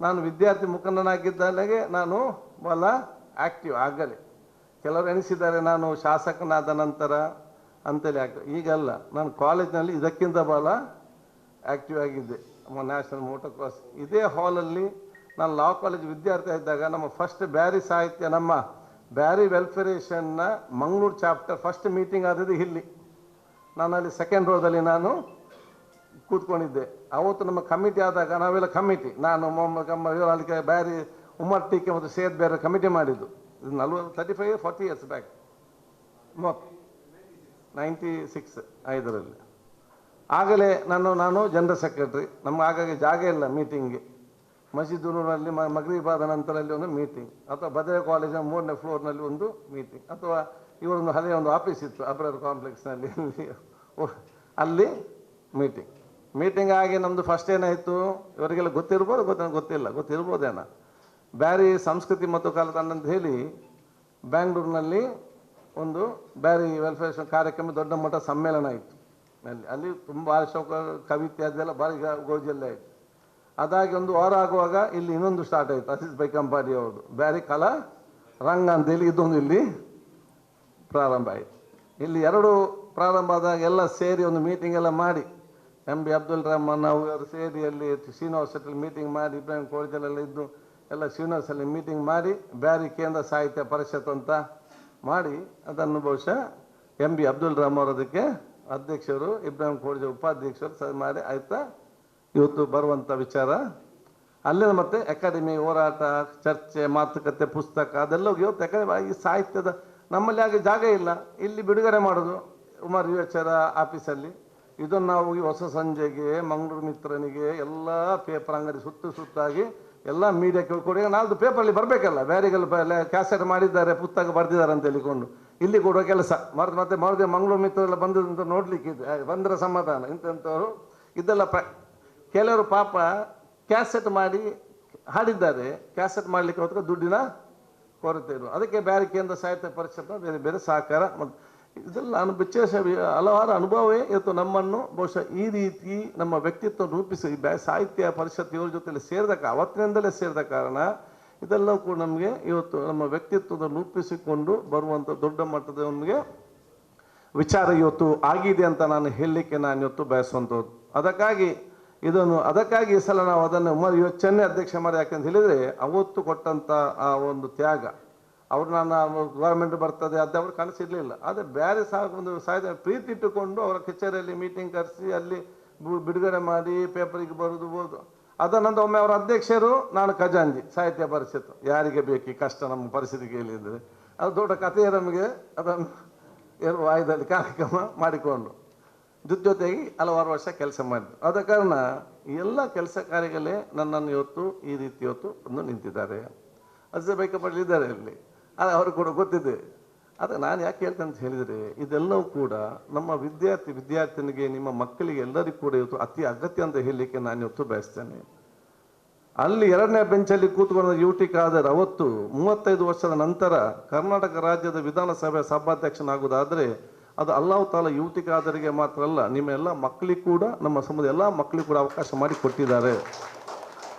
S1: ನಾನು ವಿದ್ಯಾರ್ಥಿ ಮುಖಂಡನಾಗಿದ್ದಾಗೆ ನಾನು ಬಹಳ ಆ್ಯಕ್ಟಿವ್ ಆಗಲೇ. ಕೆಲವರು ಎಣಿಸಿದ್ದಾರೆ, ನಾನು ಶಾಸಕನಾದ ನಂತರ ಅಂತೇಳಿ ಆಗ್ತದೆ. ಈಗಲ್ಲ, ನಾನು ಕಾಲೇಜ್ನಲ್ಲಿ ಇದಕ್ಕಿಂತ ಬಹಳ ಆ್ಯಕ್ಟಿವ್ ಆಗಿದ್ದೆ. ನ್ಯಾಷನಲ್ ಮೋಟರ್ ಕ್ರಾಸ್ ಇದೇ ಹಾಲಲ್ಲಿ ನಾನು ಲಾ ಕಾಲೇಜ್ ವಿದ್ಯಾರ್ಥಿ ಇದ್ದಾಗ ನಮ್ಮ ಫಸ್ಟ್ ಬ್ಯಾರಿ ಸಾಹಿತ್ಯ, ನಮ್ಮ ಬ್ಯಾರಿ ವೆಲ್ಫೇರೇಷನ್ನ ಮಂಗಳೂರು ಚಾಪ್ಟರ್ ಫಸ್ಟ್ ಮೀಟಿಂಗ್ ಆದದ್ದು ಇಲ್ಲಿ. ನಾನು ಅಲ್ಲಿ ಸೆಕೆಂಡ್ ರೋದಲ್ಲಿ ನಾನು ಕೂತ್ಕೊಂಡಿದ್ದೆ. ಅವತ್ತು ನಮ್ಮ ಕಮಿಟಿ ಆದಾಗ, ನಾವೆಲ್ಲ ಕಮಿಟಿ ನಾನು ಮೊಹಮ್ಮದ್ ಬ್ಯಾರಿ ಉಮರ್ ಟೀಕೆ ಮತ್ತು ಸೇದ್ ಬೇರೆ ಕಮಿಟಿ ಮಾಡಿದ್ದು. ಇದು ನಲ್ವತ್ತು thirty five forty years back ninety six ಐದರಲ್ಲಿ. ಆಗಲೇ ನಾನು ನಾನು ಜನರಲ್ ಸೆಕ್ರೆಟ್ರಿ ನಮ್ಗೆ ಆಗಾಗ ಜಾಗ ಇಲ್ಲ ಮೀಟಿಂಗ್ಗೆ ಮಸೀದೂರಿನಲ್ಲಿ ಮ, ಮಗರೀಬಾದ ನಂತರ ಅಲ್ಲಿ ಒಂದು ಮೀಟಿಂಗ್ ಅಥವಾ ಭದ್ರೆ ಕಾಲೇಜಿನ ಮೂರನೇ ಫ್ಲೋರ್ನಲ್ಲಿ ಒಂದು ಮೀಟಿಂಗ್ ಅಥವಾ ಇವರೊಂದು ಹಳೆಯ ಒಂದು ಆಫೀಸ್ ಇತ್ತು, ಅಬ್ರರ್ ಕಾಂಪ್ಲೆಕ್ಸ್ನಲ್ಲಿ ಅಲ್ಲಿ ಮೀಟಿಂಗ್ ಮೀಟಿಂಗ್ ಆಗಿ ನಮ್ಮದು ಫಸ್ಟ್ ಏನಾಯಿತು ಇವರಿಗೆಲ್ಲ ಗೊತ್ತಿರ್ಬೋದು, ಗೊತ್ತ, ಗೊತ್ತಿಲ್ಲ. ಗೊತ್ತಿರ್ಬೋದೇನ? ಬ್ಯಾರಿ ಸಂಸ್ಕೃತಿ ಮತ್ತು ಕಲಾತಂಡ ಅಂತ ಹೇಳಿ, ಬ್ಯಾಂಗ್ಳೂರಿನಲ್ಲಿ ಒಂದು ಬ್ಯಾರಿ ವೆಲ್ಫೇರ್ ಕಾರ್ಯಕ್ರಮ, ದೊಡ್ಡ ಮಟ್ಟ ಸಮ್ಮೇಳನ ಇತ್ತು. ಅಲ್ಲಿ ಅಲ್ಲಿ ತುಂಬ ಅಶೋಕ ಕವಿತೆ ಅದೆಲ್ಲ ಭಾರಿ ಗೋಜಲ್ಲೇ ಆಯಿತು. ಅದಾಗಿ ಒಂದು ವಾರ ಆಗುವಾಗ ಇಲ್ಲಿ ಇನ್ನೊಂದು ಸ್ಟಾರ್ಟ್ ಆಯಿತು. ಅಸಿಸ್ ಬೈ ಕಂಪಾಡಿ ಅವರು ಬ್ಯಾರಿ ಕಲಾ, ರಂಗ ಅಂತೇಳಿ ಇದೊಂದು ಇಲ್ಲಿ ಪ್ರಾರಂಭ ಆಯಿತು. ಇಲ್ಲಿ ಎರಡು ಪ್ರಾರಂಭ ಆದಾಗ ಎಲ್ಲ ಸೇರಿ ಒಂದು ಮೀಟಿಂಗ್ ಎಲ್ಲ ಮಾಡಿ ಎಂ ಬಿ ಅಬ್ದುಲ್ ರಹಮಾನ್ ಅವರು ಸೇರಿ ಅಲ್ಲಿ ಶ್ರೀನಿವಾಸ್ ಮೀಟಿಂಗ್ ಮಾಡಿ ಇಬ್ರಾಹಿಂ ಕೋಳಿಜಲೆಲ್ಲ ಇದ್ದು, ಎಲ್ಲ ಶ್ರೀನಿವಾಸಲ್ಲಿ ಮೀಟಿಂಗ್ ಮಾಡಿ, ಬ್ಯಾರಿ ಕೇಂದ್ರ ಸಾಹಿತ್ಯ ಪರಿಷತ್ ಅಂತ ಮಾಡಿ, ಅದನ್ನು ಬಹುಶಃ ಎಂ ಬಿ ಅಬ್ದುಲ್ ರಹಮಾನ್ ಅವರದಕ್ಕೆ ಅಧ್ಯಕ್ಷರು ಇಬ್ರಾಹಿಂ ಕೋಳಿಜ ಉಪಾಧ್ಯಕ್ಷರು ಮಾಡಿ, ಆಯ್ತಾ? ಇವತ್ತು ಬರುವಂಥ ವಿಚಾರ ಅಲ್ಲಿಂದ ಮತ್ತೆ ಅಕಾಡೆಮಿ ಹೋರಾಟ, ಚರ್ಚೆ, ಮಾತುಕತೆ, ಪುಸ್ತಕ ಅದೆಲ್ಲ ಇವತ್ತು ಈ ಸಾಹಿತ್ಯದ ನಮ್ಮಲ್ಲಿ ಹಾಗೆ ಜಾಗ ಇಲ್ಲ. ಇಲ್ಲಿ ಬಿಡುಗಡೆ ಮಾಡೋದು ಉಮರ್ ವಿವೇಚರ ಆಫೀಸಲ್ಲಿ. ಇದನ್ನು ನಾವು ಹೊಸ ಸಂಜೆಗೆ, ಮಂಗಳೂರು ಮಿತ್ರನಿಗೆ ಎಲ್ಲ ಪೇಪರ್ ಅಂಗಡಿ ಸುತ್ತ ಸುತ್ತಾಗಿ ಎಲ್ಲ ಮೀಡಿಯಾಕ್ಕೆ ಕೊಡಿ. ನಾಲ್ದು ಪೇಪರಲ್ಲಿ ಬರಬೇಕಲ್ಲ ಬೇರೆಗೆಲ್ಲ ಕ್ಯಾಸೆಟ್ ಮಾಡಿದ್ದಾರೆ, ಪುಸ್ತಕ ಬರೆದಿದ್ದಾರೆ ಅಂತ ಹೇಳಿಕೊಂಡು. ಇಲ್ಲಿ ಕೊಡುವ ಕೆಲಸ. ಮರದ ಮತ್ತೆ ಮರದೇ ಮಂಗಳೂರು ಮಿತ್ರರೆಲ್ಲ ಬಂದದಂತ ನೋಡ್ಲಿಕ್ಕೆ ಬಂದರೆ ಸಮಾಧಾನ. ಇಂಥವರು ಇದೆಲ್ಲ ಕೆಲವರು ಪಾಪ ಕ್ಯಾಸೆಟ್ ಮಾಡಿ ಹಾಡಿದ್ದಾರೆ. ಕ್ಯಾಸೆಟ್ ಮಾಡಲಿಕ್ಕೆ ಹೋದ್ರೆ ದುಡ್ಡಿನ ಕೊರತೆ ಇರುವ. ಅದಕ್ಕೆ ಬೇರೆ ಕೇಂದ್ರ ಸಾಹಿತ್ಯ ಪರಿಷತ್ ಬೇರೆ ಬೇರೆ ಸಹಕಾರ ಮತ್ತು ಇದೆಲ್ಲ ಅನು ವಿಶೇಷ ಹಲವಾರು ಅನುಭವವೇ ಇವತ್ತು ನಮ್ಮನ್ನು. ಬಹುಶಃ ಈ ರೀತಿ ನಮ್ಮ ವ್ಯಕ್ತಿತ್ವ ರೂಪಿಸಿ ಬ್ಯಾ ಸಾಹಿತ್ಯ ಪರಿಷತ್ ಇವ್ರ ಜೊತೆಲಿ ಸೇರಿದ ಅವತ್ತಿನಿಂದಲೇ ಸೇರಿದ ಕಾರಣ ಇದೆಲ್ಲವೂ ಕೂಡ ನಮಗೆ ಇವತ್ತು ನಮ್ಮ ವ್ಯಕ್ತಿತ್ವದ ರೂಪಿಸಿಕೊಂಡು ಬರುವಂಥ ದೊಡ್ಡ ಮಟ್ಟದ ನಮಗೆ ವಿಚಾರ ಇವತ್ತು ಆಗಿದೆ ಅಂತ ನಾನು ಹೇಳಲಿಕ್ಕೆ ನಾನು ಇವತ್ತು ಬಯಸುವಂಥದ್ದು. ಅದಕ್ಕಾಗಿ ಇದನ್ನು ಅದಕ್ಕಾಗಿ ಈ ಸಲ ನಾವು ಅದನ್ನು ಮ ಚೆನ್ನೈ ಅಧ್ಯಕ್ಷ ಮಾಡಿ ಯಾಕೆಂತ ಹೇಳಿದರೆ ಅವತ್ತು ಕೊಟ್ಟಂಥ ಆ ಒಂದು ತ್ಯಾಗ. ಅವ್ರು ನನ್ನ ಗೌರ್ಮೆಂಟ್ ಬರ್ತದೆ ಅದು ಅವ್ರು ಕನಸಿರಲಿಲ್ಲ ಆದರೆ ಬೇರೆ ಸಹ ಒಂದು ಸಾಹಿತ್ಯ ಪ್ರೀತಿ ಇಟ್ಟುಕೊಂಡು ಅವರ ಕಚೇರಿಯಲ್ಲಿ ಮೀಟಿಂಗ್ ಕರೆಸಿ ಅಲ್ಲಿ ಬಿಡುಗಡೆ ಮಾಡಿ ಪೇಪರಿಗೆ ಬರೋದು ಓದು. ಅದನ್ನಂತ ಒಮ್ಮೆ ಅವರ ಅಧ್ಯಕ್ಷರು, ನಾನು ಖಜಾಂಜಿ, ಸಾಹಿತ್ಯ ಪರಿಷತ್ ಯಾರಿಗೆ ಬೇಕು ಕಷ್ಟ ನಮ್ಮ ಪರಿಸ್ಥಿತಿ ಕೇಳಿದರೆ. ಅದು ದೊಡ್ಡ ಕಥೆಯೇ ನಮಗೆ ಅದನ್ನು ಏನು ವಾಯುದಲ್ಲಿ ಕಾರ್ಯಕ್ರಮ ಮಾಡಿಕೊಂಡು. ಜೊತೆಗೆ ಹಲವಾರು ವರ್ಷ ಕೆಲಸ ಮಾಡಿದ್ರು. ಆದ ಕಾರಣ ಎಲ್ಲ ಕೆಲಸ ಕಾರ್ಯಗಳೇ ನನ್ನನ್ನು ಇವತ್ತು ಈ ರೀತಿ ಇವತ್ತು ಬಂದು ನಿಂತಿದ್ದಾರೆ. ಅಜ್ಜ ಬೈಕಪಡಲಿದ್ದಾರೆ ಇಲ್ಲಿ ಆದರೆ ಅವರು ಕೂಡ ಗೊತ್ತಿದೆ. ಆದರೆ ನಾನು ಯಾಕೆ ಹೇಳ್ತೇನೆ ಅಂತ ಹೇಳಿದರೆ, ಇದೆಲ್ಲವೂ ಕೂಡ ನಮ್ಮ ವಿದ್ಯಾರ್ಥಿ ವಿದ್ಯಾರ್ಥಿನಿಗೆ, ನಿಮ್ಮ ಮಕ್ಕಳಿಗೆ ಎಲ್ಲರಿಗೂ ಕೂಡ ಇವತ್ತು ಅತಿ ಅಗತ್ಯ ಅಂತ ಹೇಳಲಿಕ್ಕೆ ನಾನು ಇವತ್ತು ಬಯಸ್ತೇನೆ. ಅಲ್ಲಿ ಎರಡನೇ ಬೆಂಚಲ್ಲಿ ಕೂತ್ಕೊಂಡ ಯು ಟಿ ಖಾದರ್ ಅವತ್ತು ಮೂವತ್ತೈದು ವರ್ಷದ ನಂತರ ಕರ್ನಾಟಕ ರಾಜ್ಯದ ವಿಧಾನಸಭೆ ಸಭಾಧ್ಯಕ್ಷನಾಗುವುದಾದರೆ ಅದು ಅಲ್ಲಾಹ್ ತಾಲ ಯುವತಿಗಾದರಿಗೆ ಮಾತ್ರ ಅಲ್ಲ ನಿಮ್ಮ ಎಲ್ಲ ಮಕ್ಕಳಿಗೆ ಕೂಡ, ನಮ್ಮ ಸಮುದಾಯ ಎಲ್ಲ ಮಕ್ಕಳಿಗೆ ಕೂಡ ಅವಕಾಶ ಮಾಡಿ ಕೊಟ್ಟಿದ್ದಾರೆ.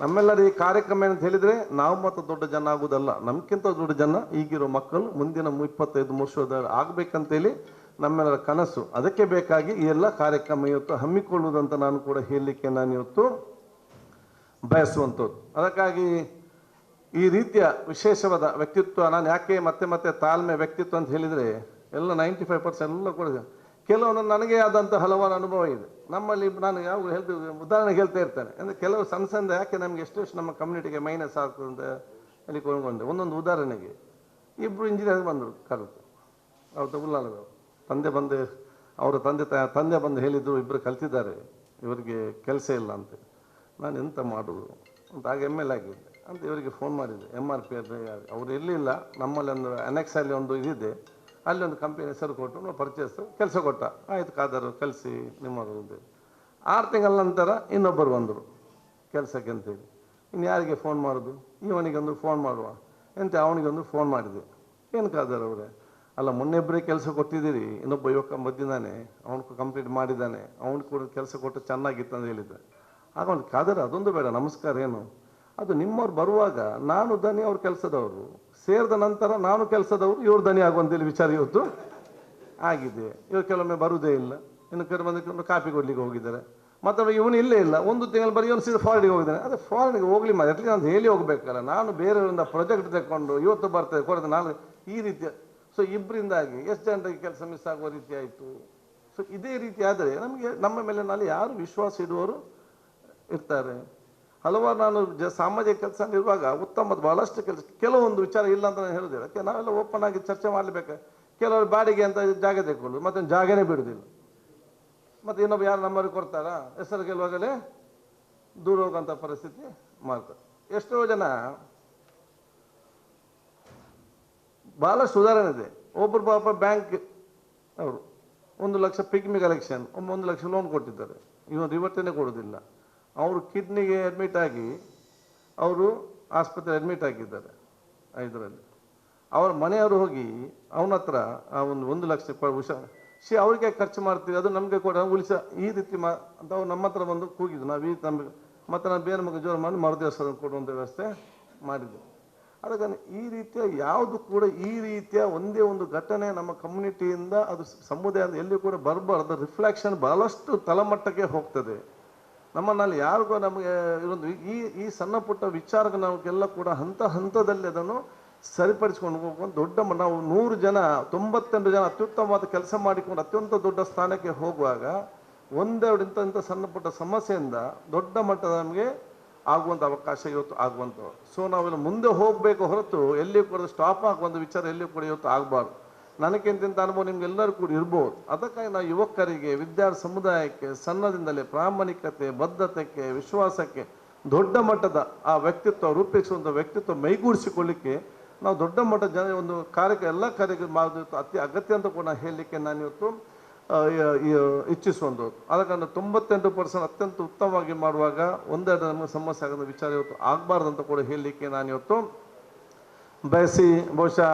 S1: ನಮ್ಮೆಲ್ಲರ ಈ ಕಾರ್ಯಕ್ರಮ ಏನಂತ ಹೇಳಿದರೆ, ನಾವು ಮಾತ್ರ ದೊಡ್ಡ ಜನ ಆಗುವುದಲ್ಲ ನಮ್ಗಿಂತ ದೊಡ್ಡ ಜನ ಈಗಿರೋ ಮಕ್ಕಳು ಮುಂದಿನ ಇಪ್ಪತ್ತೈದು ವರ್ಷದ ಆಗಬೇಕಂತೇಳಿ ನಮ್ಮೆಲ್ಲರ ಕನಸು. ಅದಕ್ಕೆ ಬೇಕಾಗಿ ಈ ಎಲ್ಲ ಕಾರ್ಯಕ್ರಮ ಇವತ್ತು ಹಮ್ಮಿಕೊಳ್ಳುವುದಂತ ನಾನು ಕೂಡ ಹೇಳಲಿಕ್ಕೆ ನಾನು ಇವತ್ತು ಬಯಸುವಂಥದ್ದು. ಅದಕ್ಕಾಗಿ ಈ ರೀತಿಯ ವಿಶೇಷವಾದ ವ್ಯಕ್ತಿತ್ವ, ನಾನು ಯಾಕೆ ಮತ್ತೆ ಮತ್ತೆ ತಾಳ್ಮೆ ವ್ಯಕ್ತಿತ್ವ ಅಂತ ಹೇಳಿದರೆ ಎಲ್ಲ ನೈಂಟಿ ಫೈವ್ ಪರ್ಸೆಂಟ್ ಎಲ್ಲ ಕೂಡ ಕೆಲವೊಂದು ನನಗೆ ಆದಂಥ ಹಲವಾರು ಅನುಭವ ಇದೆ. ನಮ್ಮಲ್ಲಿ ನಾನು ಯಾವಾಗ ಹೇಳ್ತೀವಿ ಉದಾಹರಣೆಗೆ ಹೇಳ್ತಾ ಇರ್ತೇನೆ. ಅಂದರೆ ಕೆಲವು ಸಣ್ಣ ಸಣ್ಣ ಯಾಕೆ ನಮಗೆ ಎಷ್ಟು ಎಷ್ಟು ನಮ್ಮ ಕಮ್ಯುನಿಟಿಗೆ ಮೈನಸ್ ಆಗ್ತದೆ ಅಂತ ಹೇಳಿ ಕೊಂಡ್ಕೊಂಡೆ ಒಂದೊಂದು ಉದಾಹರಣೆಗೆ ಇಬ್ಬರು ಇಂಜಿನಿಯರ್ ಬಂದರು ಕರೆದು. ಅವ್ರ ಉಲ್ಲಾಳದವರು ತಂದೆ ಬಂದೆ, ಅವರ ತಂದೆ ತಂದೆ ಬಂದು ಹೇಳಿದ್ರು ಇಬ್ಬರು ಕಲ್ತಿದ್ದಾರೆ. ಇವರಿಗೆ ಕೆಲಸ ಇಲ್ಲ ಅಂತ. ನಾನು ಎಂತ ಮಾಡೋದು? ಅಂತ ಆಗ ಎಂ ಎಲ್ ಆಗಿದ್ದೆ. ಅಂತ ಇವರಿಗೆ ಫೋನ್ ಮಾಡಿದ್ದೆ ಎಂ ಆರ್ ಪಿ ಅವರು ಎಲ್ಲಿಲ್ಲ? ನಮ್ಮಲ್ಲಿ ಒಂದು ಅನೆಕ್ಸಲ್ಲಿ ಒಂದು ಇದಿದೆ. ಅಲ್ಲಿ ಒಂದು ಕಂಪನಿ ಹೆಸರು ಕೊಟ್ಟು ನಾವು ಪರ್ಚೇಸ್ ಕೆಲಸ ಕೊಟ್ಟ. ಆಯ್ತು ಕಾದರು ಕಲಿಸಿ ಅಂತ ಆರು ತಿಂಗಳ ನಂತರ ಇನ್ನೊಬ್ಬರು ಬಂದರು ಕೆಲಸಕ್ಕೆ ಅಂತೇಳಿ ಇನ್ನು ಯಾರಿಗೆ ಫೋನ್ ಮಾಡೋದು? ಇವನಿಗೊಂದು ಫೋನ್ ಮಾಡುವ. ಎಂತ ಅವನಿಗೊಂದು ಫೋನ್ ಮಾಡಿದೆ. ಏನು ಕಾದರು ಅವರೇ? ಅಲ್ಲ ಮೊನ್ನೆಬ್ಬರೇ ಕೆಲಸ ಕೊಟ್ಟಿದ್ದೀರಿ. ಇನ್ನೊಬ್ಬ ಯುವಕ ಬಂದಿದ್ದಾನೆ ಅವನು ಕಂಪ್ಲೀಟ್ ಮಾಡಿದ್ದಾನೆ. ಅವನು ಕೂಡ ಕೆಲಸ ಕೊಟ್ಟು ಚೆನ್ನಾಗಿತ್ತು ಅಂತ ಹೇಳಿದ್ದೆ. ಆಗ ಒಂದು ಕಾದರ್ ಅದೊಂದು ಬೇಡ. ನಮಸ್ಕಾರ ಏನು? ಅದು ನಿಮ್ಮವ್ರು ಬರುವಾಗ ನಾನು ದನಿ ಅವ್ರ ಕೆಲಸದವರು. ಸೇರಿದ ನಂತರ ನಾನು ಕೆಲಸದವರು, ಇವರು ದನಿ ಆಗುವಂತೇಳಿ ವಿಚಾರ ಇವತ್ತು ಆಗಿದೆ. ಇವರು ಕೆಲವೊಮ್ಮೆ ಬರುವುದೇ ಇಲ್ಲ. ಇನ್ನು ಕೆಲವು ಬಂದು ಕಾಪಿ ಕೊಡ್ಲಿಕ್ಕೆ ಹೋಗಿದ್ದಾರೆ. ಮತ್ತೆ ಇವನು ಇಲ್ಲೇ ಇಲ್ಲ. ಒಂದು ತಿಂಗಳು ಬರೀ ಇವನು ಸೀದಾ ಫಾರಿನಿಗೆ ಹೋಗಿದ್ದಾನೆ. ಅದೇ ಫಾರಿನಿಗೆ ಹೋಗ್ಲಿ ಮಾಡಿ ಅಟ್ಲೀಸ್ಟ್ ನಾನು ಹೇಳಿ ಹೋಗ್ಬೇಕಲ್ಲ. ನಾನು ಬೇರೆಯವರಿಂದ ಪ್ರಾಜೆಕ್ಟ್ ತಗೊಂಡು ಇವತ್ತು ಬರ್ತದೆ ಕೊಡದೆ ನಾನು ಈ ರೀತಿಯ ಸೊ ಇಬ್ಬರಿಂದಾಗಿ ಎಷ್ಟು ಜನರಿಗೆ ಕೆಲಸ ಮಿಸ್ ಆಗುವ ರೀತಿ ಆಯಿತು? ಸೊ ಇದೇ ರೀತಿ ಆದರೆ ನಮಗೆ ನಮ್ಮ ಮೇಲೆ ನಾಳೆ ಯಾರು ವಿಶ್ವಾಸ ಇಡುವವರು ಇರ್ತಾರೆ? ಹಲವಾರು ನಾನು ಜ ಸಾಮಾಜಿಕ ಕೆಲಸ ಇರುವಾಗ ಉತ್ತಮದ ಬಹಳಷ್ಟು ಕೆಲಸ, ಕೆಲವೊಂದು ವಿಚಾರ ಇಲ್ಲ ಅಂತ ನಾನು ಹೇಳುದಿಲ್ಲ ಯಾಕೆ ನಾವೆಲ್ಲ ಓಪನ್ ಆಗಿ ಚರ್ಚೆ ಮಾಡಲೇಬೇಕು ಕೆಲವರು ಬಾಡಿಗೆ ಅಂತ ಜಾಗ ತೆಕ್ಕೊಳ್ಳೋದು ಮತ್ತೆ ಜಾಗನೇ ಬಿಡುದಿಲ್ಲ ಮತ್ತು ಇನ್ನೊಬ್ಬ ಯಾರು ನಂಬರ್ ಕೊಡ್ತಾರಾ? ಹೆಸರು ಗೆಲ್ಲುವಾಗಲೇ ದೂರ ಹೋಗುವಂಥ ಪರಿಸ್ಥಿತಿ ಮಾಡ್ತಾರೆ. ಎಷ್ಟೋ ಜನ ಭಾಳಷ್ಟು ಉದಾಹರಣೆ ಇದೆ. ಒಬ್ಬರು ಪಾಪ ಬ್ಯಾಂಕ್ ಅವರು ಒಂದು ಲಕ್ಷ ಪಿಕ್ಮಿ ಕಲೆಕ್ಷನ್ ಒಂದು ಲಕ್ಷ ಲೋನ್ ಕೊಟ್ಟಿದ್ದಾರೆ. ಇವನು ಇವತ್ತೇನೆ ಕೊಡೋದಿಲ್ಲ ಅವರು ಕಿಡ್ನಿಗೆ ಅಡ್ಮಿಟ್ ಆಗಿ ಅವರು ಆಸ್ಪತ್ರೆ ಅಡ್ಮಿಟ್ ಆಗಿದ್ದಾರೆ ಇದರಲ್ಲಿ ಅವ್ರ ಮನೆಯವರು ಹೋಗಿ ಅವನ ಹತ್ರ ಆ ಒಂದು ಒಂದು ಲಕ್ಷ ರೂಪಾಯಿ ಶಿ ಅವ್ರಿಗೆ ಖರ್ಚು ಮಾಡ್ತೀವಿ ಅದು ನಮಗೆ ಕೂಡ ಉಳಿಸ, ಈ ರೀತಿ ಮಾ, ಅಂತ ಅವ್ರು ನಮ್ಮ ಹತ್ರ ಬಂದು ಕೂಗಿದ್ರು. ನಾವು ಈ ನಮಗೆ ಮತ್ತು ನಾನು ಬೇರೆ ಮಗ ಜೋರು ಮಾಡಿ ಮರುದಿವಸ ಕೊಡುವಂಥ ವ್ಯವಸ್ಥೆ ಮಾಡಿದ್ದೆ ಅದಕ್ಕೆ ಈ ರೀತಿಯ ಯಾವುದು ಕೂಡ ಈ ರೀತಿಯ ಒಂದೇ ಒಂದು ಘಟನೆ ನಮ್ಮ ಕಮ್ಯುನಿಟಿಯಿಂದ ಅದು ಸಮುದಾಯದ ಎಲ್ಲಿ ಕೂಡ ಬರಬಾರ್ದು. ರಿಫ್ಲೆಕ್ಷನ್ ಬಹಳಷ್ಟು ತಳಮಟ್ಟಕ್ಕೆ ಹೋಗ್ತದೆ. ನಮ್ಮನ್ನಲ್ಲಿ ಯಾರಿಗೂ ನಮಗೆ ಇರೋದು ಈ ಈ ಸಣ್ಣ ಪುಟ್ಟ ವಿಚಾರಕ್ಕೆ ನಮಗೆಲ್ಲ ಕೂಡ ಹಂತ ಹಂತದಲ್ಲಿ ಅದನ್ನು ಸರಿಪಡಿಸ್ಕೊಂಡು ಹೋಗುವಂಥ ದೊಡ್ಡ ನಾವು ನೂರು ಜನ, ತೊಂಬತ್ತೆಂಟು ಜನ ಅತ್ಯುತ್ತಮವಾದ ಕೆಲಸ ಮಾಡಿಕೊಂಡು ಅತ್ಯಂತ ದೊಡ್ಡ ಸ್ಥಾನಕ್ಕೆ ಹೋಗುವಾಗ ಒಂದೆರಡು ಇಂಥ ಇಂಥ ಸಣ್ಣ ಪುಟ್ಟ ಸಮಸ್ಯೆಯಿಂದ ದೊಡ್ಡ ಮಟ್ಟದ ನಮಗೆ ಆಗುವಂಥ ಅವಕಾಶ ಇವತ್ತು ಆಗುವಂಥವು ಸೊ ನಾವೆಲ್ಲ ಮುಂದೆ ಹೋಗಬೇಕು ಹೊರತು ಎಲ್ಲಿಯೂ ಕೂಡ ಸ್ಟಾಪ್ ಆಗುವಂಥ ವಿಚಾರ ಎಲ್ಲಿಯೂ ಕೂಡ ಇವತ್ತು ಆಗಬಾರ್ದು. ನನಗಿಂತ ಅನುಭವ ನಿಮ್ಗೆಲ್ಲರೂ ಕೂಡ ಇರ್ಬೋದು. ಅದಕ್ಕಾಗಿ ನಾವು ಯುವಕರಿಗೆ, ವಿದ್ಯಾರ್ಥಿ ಸಮುದಾಯಕ್ಕೆ, ಸಣ್ಣದಿಂದಲೇ ಪ್ರಾಮಾಣಿಕತೆ ಬದ್ಧತೆಗೆ ವಿಶ್ವಾಸಕ್ಕೆ, ದೊಡ್ಡ ಮಟ್ಟದ ಆ ವ್ಯಕ್ತಿತ್ವ, ರೂಪಿಸುವಂಥ ವ್ಯಕ್ತಿತ್ವ ಮೈಗೂಡಿಸಿಕೊಳ್ಳಿಕ್ಕೆ ನಾವು ದೊಡ್ಡ ಮಟ್ಟದ ಜನ ಒಂದು ಕಾರ್ಯಕ್ಕೆ, ಎಲ್ಲ ಕಾರ್ಯಕ್ರಮ ಮಾಡೋದು ಅತಿ ಅಗತ್ಯ ಅಂತ ಕೂಡ ಹೇಳಲಿಕ್ಕೆ ನಾನು ಇವತ್ತು ಇಚ್ಛಿಸುವಂಥದ್ದು ಆದ ತೊಂಬತ್ತೆಂಟು ಪರ್ಸೆಂಟ್ ಅತ್ಯಂತ ಉತ್ತಮವಾಗಿ ಮಾಡುವಾಗ ಒಂದೆರಡು ನಮಗೆ ಸಮಸ್ಯೆ ಆಗೋದು, ವಿಚಾರ ಇವತ್ತು ಆಗಬಾರ್ದು ಅಂತ ಕೂಡ ಹೇಳಲಿಕ್ಕೆ ನಾನು ಇವತ್ತು ಬಯಸಿ, ಬಹುಶಃ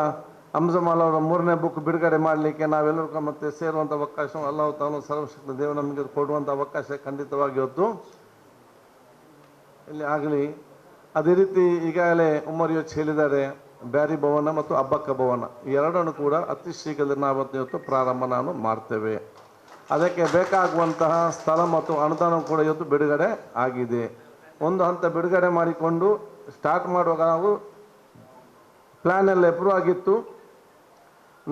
S1: ಹಂಸಮಾಲ ಅವರ ಮೂರನೇ ಬುಕ್ ಬಿಡುಗಡೆ ಮಾಡಲಿಕ್ಕೆ ನಾವೆಲ್ಲರೂ ಮತ್ತೆ ಸೇರುವಂಥ ಅವಕಾಶ ಅಲ್ಲಾಹು ತಾನು ಸರ್ವಶಕ್ತ ದೇವ ನಮಗೆ ಕೊಡುವಂಥ ಅವಕಾಶ ಖಂಡಿತವಾಗಿ ಹೊತ್ತು. ಇಲ್ಲಿ ಆಗಲಿ, ಅದೇ ರೀತಿ ಈಗಾಗಲೇ ಉಮರ್ ಯೋಚ್ ಹೇಳಿದ್ದಾರೆ, ಬ್ಯಾರಿ ಭವನ ಮತ್ತು ಅಬ್ಬಕ್ಕ ಭವನ. ಎರಡನ್ನು ಕೂಡ ಅತಿ ಶೀಘ್ರದಲ್ಲಿ ನಾವು ಇವತ್ತು ಪ್ರಾರಂಭ ನಾನು ಮಾಡ್ತೇವೆ. ಅದಕ್ಕೆ ಬೇಕಾಗುವಂತಹ ಸ್ಥಳ ಮತ್ತು ಅನುದಾನ ಕೂಡ ಇವತ್ತು ಬಿಡುಗಡೆ ಆಗಿದೆ. ಒಂದು ಹಂತ ಬಿಡುಗಡೆ ಮಾಡಿಕೊಂಡು ಸ್ಟಾರ್ಟ್ ಮಾಡುವಾಗ ನಾವು ಪ್ಲ್ಯಾನ್ ಎಪ್ರೂವ್ ಆಗಿತ್ತು.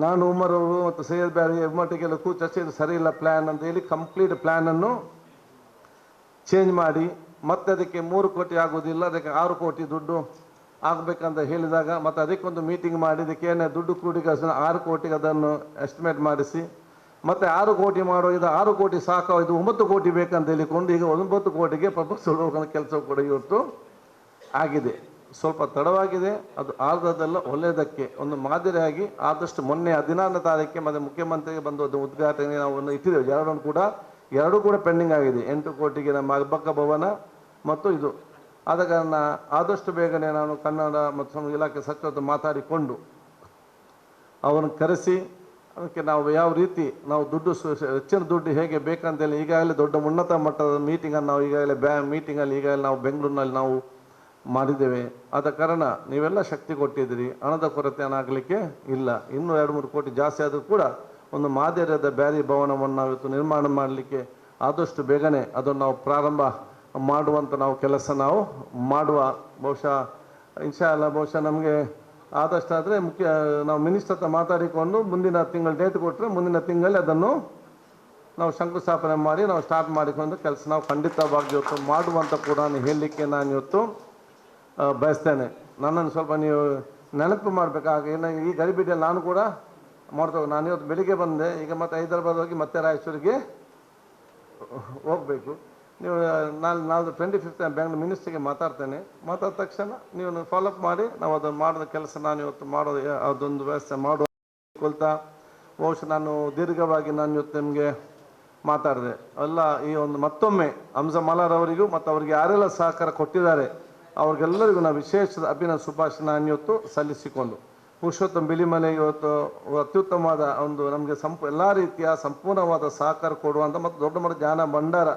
S1: ನಾನು ಉಮರ್ ಅವರು ಮತ್ತು ಸೈಯದ್ ಬ್ಯಾರಿ ಒಮ್ಮಟ್ಟಿಗೆಲ್ಲ ಕೂ ಚರ್ಚೆ ಇದು ಸರಿ ಇಲ್ಲ ಪ್ಲ್ಯಾನ್ ಅಂತ ಹೇಳಿ ಕಂಪ್ಲೀಟ್ ಪ್ಲ್ಯಾನನ್ನು ಚೇಂಜ್ ಮಾಡಿ, ಮತ್ತೆ ಅದಕ್ಕೆ ಮೂರು ಕೋಟಿ ಆಗೋದಿಲ್ಲ ಅದಕ್ಕೆ ಆರು ಕೋಟಿ ದುಡ್ಡು ಆಗಬೇಕಂತ ಹೇಳಿದಾಗ ಮತ್ತೆ ಅದಕ್ಕೊಂದು ಮೀಟಿಂಗ್ ಮಾಡಿ ಅದಕ್ಕೆ ಏನೇ ದುಡ್ಡು ಕೂಡಿಗೆ ಆರು ಕೋಟಿಗೆ ಅದನ್ನು ಎಸ್ಟಿಮೇಟ್ ಮಾಡಿಸಿ, ಮತ್ತೆ ಆರು ಕೋಟಿ ಮಾಡೋ ಇದು ಆರು ಕೋಟಿ ಸಾಕು ಇದು ಒಂಬತ್ತು ಕೋಟಿ ಬೇಕಂತ ಹೇಳಿಕೊಂಡು ಈಗ ಒಂಬತ್ತು ಕೋಟಿಗೆ ಪ್ರಪೋಸಲ್ ಕೆಲಸ ಕೂಡ ಇವತ್ತು ಆಗಿದೆ. ಸ್ವಲ್ಪ ತಡವಾಗಿದೆ, ಅದು ಆರ್ಧದಲ್ಲ ಒಳ್ಳೆಯದಕ್ಕೆ. ಒಂದು ಮಾದರಿಯಾಗಿ ಆದಷ್ಟು ಮೊನ್ನೆ ಹದಿನಾರನೇ ತಾರೀಕಿಗೆ ಮತ್ತೆ ಮುಖ್ಯಮಂತ್ರಿಗೆ ಬಂದು ಅದು ಉದ್ಘಾಟನೆ ನಾವು ಇಟ್ಟಿದ್ದೇವೆ. ಎರಡನ್ನು ಕೂಡ, ಎರಡೂ ಕೂಡ ಪೆಂಡಿಂಗ್ ಆಗಿದೆ. ಎಂಟು ಕೋಟಿಗೆ ನಮ್ಮ ಅಬ್ಬಕ್ಕ ಭವನ ಮತ್ತು ಇದು. ಆದ ಕಾರಣ ಆದಷ್ಟು ಬೇಗನೆ ನಾನು ಕನ್ನಡ ಮತ್ತು ಇಲಾಖೆ ಸಚಿವರದ್ದು ಮಾತಾಡಿಕೊಂಡು ಅವರನ್ನು ಕರೆಸಿ, ಅದಕ್ಕೆ ನಾವು ಯಾವ ರೀತಿ ನಾವು ದುಡ್ಡು ಹೆಚ್ಚಿನ ದುಡ್ಡು ಹೇಗೆ ಬೇಕಂತೇಳಿ ಈಗಾಗಲೇ ದೊಡ್ಡ ಉನ್ನತ ಮಟ್ಟದ ಮೀಟಿಂಗನ್ನು ನಾವು ಈಗಾಗಲೇ ಬ್ಯಾ ಮೀಟಿಂಗಲ್ಲಿ ಈಗಾಗಲೇ ನಾವು ಬೆಂಗಳೂರಿನಲ್ಲಿ ನಾವು ಮಾಡಿದ್ದೇವೆ. ಆದ ಕಾರಣ ನೀವೆಲ್ಲ ಶಕ್ತಿ ಕೊಟ್ಟಿದ್ದೀರಿ. ಹಣದ ಕೊರತೆ ಏನಾಗಲಿಕ್ಕೆ ಇಲ್ಲ. ಇನ್ನೂ ಎರಡು, ಮೂರು ಕೋಟಿ ಜಾಸ್ತಿ ಆದರೂ ಕೂಡ ಒಂದು ಮಾದರಿಯಾದ ಬ್ಯಾರಿ ಭವನವನ್ನು ನಾವು ಇವತ್ತು ನಿರ್ಮಾಣ ಮಾಡಲಿಕ್ಕೆ ಆದಷ್ಟು ಬೇಗನೆ ಅದನ್ನು ನಾವು ಪ್ರಾರಂಭ ಮಾಡುವಂಥ ನಾವು ಕೆಲಸ ನಾವು ಮಾಡುವ. ಬಹುಶಃ, ಇನ್ಶಾ ಅಲ್ಲ ಬಹುಶಃ ನಮಗೆ ಆದಷ್ಟಾದರೆ ಮುಖ್ಯ, ನಾವು ಮಿನಿಸ್ಟರ್ ಹತ್ರ ಮಾತಾಡಿಕೊಂಡು ಮುಂದಿನ ತಿಂಗಳು ಡೇಟ್ ಕೊಟ್ಟರೆ ಮುಂದಿನ ತಿಂಗಳಲ್ಲಿ ಅದನ್ನು ನಾವು ಶಂಕುಸ್ಥಾಪನೆ ಮಾಡಿ, ನಾವು ಸ್ಟಾರ್ಟ್ ಮಾಡಿಕೊಂಡು ಕೆಲಸ ನಾವು ಖಂಡಿತವಾಗಿ ಇವತ್ತು ಮಾಡುವಂಥ ಕೂಡ ಹೇಳಲಿಕ್ಕೆ ನಾನು ಇವತ್ತು ಬಯಸ್ತೇನೆ. ನನ್ನನ್ನು ಸ್ವಲ್ಪ ನೀವು ನೆನಪು ಮಾಡಬೇಕಾಗ ಏನು ಈ ಗಡಿಬಿಡಿಯಲ್ಲಿ ನಾನು ಕೂಡ ಮಾಡ್ತೇವೆ ನಾನು ಇವತ್ತು ಬೆಳಿಗ್ಗೆ ಬಂದೆ. ಈಗ ಮತ್ತೆ ಹೈದರಾಬಾದ್ ಹೋಗಿ ಮತ್ತೆ ರಾಯಚೂರಿಗೆ ಹೋಗಬೇಕು. ನೀವು ನಾನು ನಾಳೆ ಟ್ವೆಂಟಿ ಫಿಫ್ತ್ ಬೆಂಗಳೂರು ಮಿನಿಸ್ಟ್ರಿಗೆ ಮಾತಾಡ್ತೇನೆ. ಮಾತಾಡಿದ ತಕ್ಷಣ ನೀವು ಫಾಲೋಅಪ್ ಮಾಡಿ. ನಾವು ಅದನ್ನು ಮಾಡಿದ ಕೆಲಸ ನಾನು ಇವತ್ತು ಮಾಡೋದು ಅದೊಂದು ವ್ಯವಸ್ಥೆ ಮಾಡುವ ಬಹುಶಃ ನಾನು ದೀರ್ಘವಾಗಿ ನಾನು ಇವತ್ತು ನಿಮಗೆ ಮಾತಾಡಿದೆ. ಅಲ್ಲ, ಈ ಒಂದು ಮತ್ತೊಮ್ಮೆ ಹಂಸ ಮಲಾರವರಿಗೂ ಮತ್ತು ಅವರಿಗೆ ಯಾರೆಲ್ಲ ಸಹಕಾರ ಕೊಟ್ಟಿದ್ದಾರೆ ಅವ್ರಿಗೆಲ್ಲರಿಗೂ ನಾವು ವಿಶೇಷ ಅಭಿನ ನಾನು ಇವತ್ತು ಸಲ್ಲಿಸಿಕೊಂಡು. ಪುರುಷೋತ್ತಮ ಬಿಳಿಮಲೆ ಇವತ್ತು ಅತ್ಯುತ್ತಮವಾದ ಒಂದು ನಮಗೆ ಸಂಪ್, ಎಲ್ಲ ರೀತಿಯ ಸಂಪೂರ್ಣವಾದ ಸಹಕಾರ ಕೊಡುವಂಥ ಮತ್ತು ದೊಡ್ಡ ಮಟ್ಟ ಜ್ಞಾನ ಭಂಡಾರ.